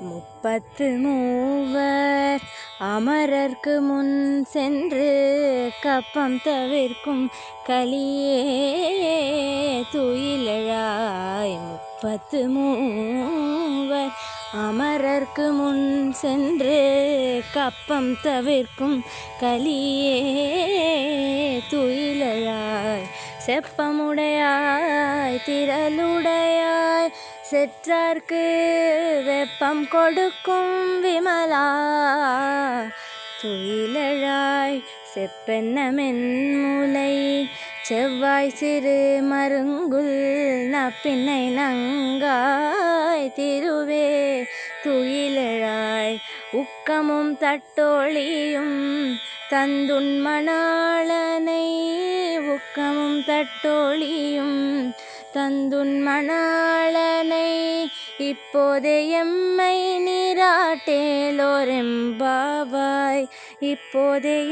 முப்பத்து மூவர் அமரர்க்கு முன் சென்று கப்பம் தவிர்க்கும் கலியே துயிலழாய் முப்பத்து மூவர் அமரர்க்கு முன் சென்று கப்பம் தவிர்க்கும் கலியே. செப்பமுடையாய் திரளுடையாய் செற்றார்க்கு வெப்பம் கொடுக்கும் விமலா. துயிலழாய் செப்பென்ன மென்முலை செவ்வாய் சிறு மருங்குல் நப்பின்னை நங்காய் திருவே துயிலழாய். உக்கமும் தட்டோழியும் தந்துன் மணாளனை. உக்கமும் தட்டோழியும் தந்துன் மணாளனை. இப்போதே எம்மை நீராட்டேலோரெம்பாவாய். இப்போதே